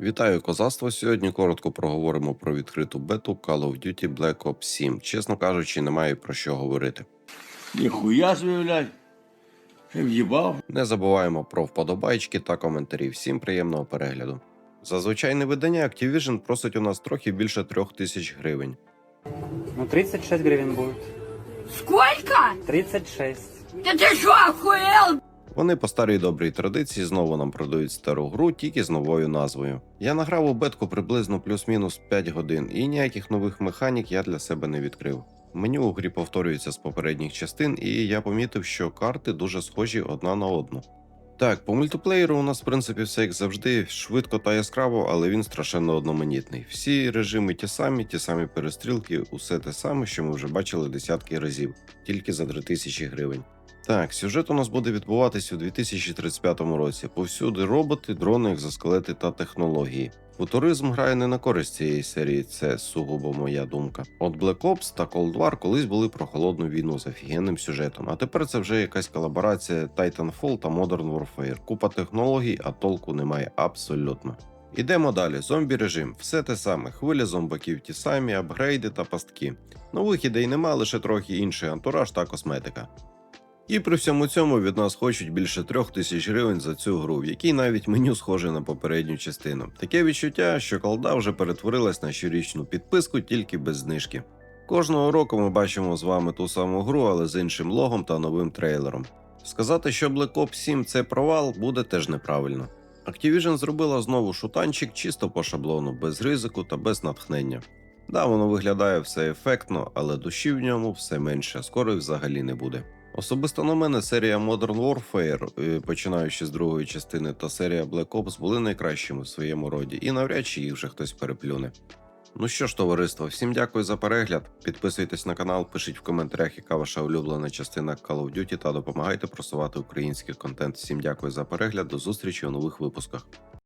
Вітаю козацтво. Сьогодні коротко проговоримо про відкриту бету Call of Duty Black Ops 7. Чесно кажучи, немає про що говорити. Ніхуя. Ти в'їбав? Не забуваємо про вподобайки та коментарі. Всім приємного перегляду. За звичайне видання Activision просить у нас трохи більше трьох тисяч гривень. Ну, 36 гривен будет. Сколько? 36. Да ты что, охуел? Вони по старій добрій традиції знову нам продають стару гру, тільки з новою назвою. Я награв у бетку приблизно плюс-мінус 5 годин, і ніяких нових механік я для себе не відкрив. Меню у грі повторюється з попередніх частин, і я помітив, що карти дуже схожі одна на одну. Так, по мультиплеєру у нас, в принципі, все як завжди, швидко та яскраво, але він страшенно одноманітний. Всі режими ті самі, ті самі перестрілки, усе те саме, що ми вже бачили десятки разів, тільки за 3000 гривень. Так, сюжет у нас буде відбуватись у 2035 році. Повсюди роботи, дрони, екзоскелети та технології. Футуризм грає не на користь цієї серії, це сугубо моя думка. От Black Ops та Cold War колись були про холодну війну з офігенним сюжетом, а тепер це вже якась колаборація Titanfall та Modern Warfare. Купа технологій, а толку немає абсолютно. Ідемо далі. Зомбі режим. Все те саме. Хвиля зомбаків ті самі, апгрейди та пастки. Нових ідей нема, лише трохи інший антураж та косметика. І при всьому цьому від нас хочуть більше трьох тисяч гривень за цю гру, в якій навіть меню схоже на попередню частину. Таке відчуття, що колда вже перетворилась на щорічну підписку тільки без знижки. Кожного року ми бачимо з вами ту саму гру, але з іншим логом та новим трейлером. Сказати, що Black Ops 7 це провал, буде теж неправильно. Activision зробила знову шутанчик чисто по шаблону, без ризику та без натхнення. Да, воно виглядає все ефектно, але душі в ньому все менше, скоро й взагалі не буде. Особисто на мене серія Modern Warfare, е, починаючи з другої частини, та серія Black Ops були найкращими в своєму роді, і навряд чи їх вже хтось переплюне. Ну що ж, товариство, всім дякую за перегляд. Підписуйтесь на канал, пишіть в коментарях, яка ваша улюблена частина Call of Duty та допомагайте просувати український контент. Всім дякую за перегляд. До зустрічі у нових випусках.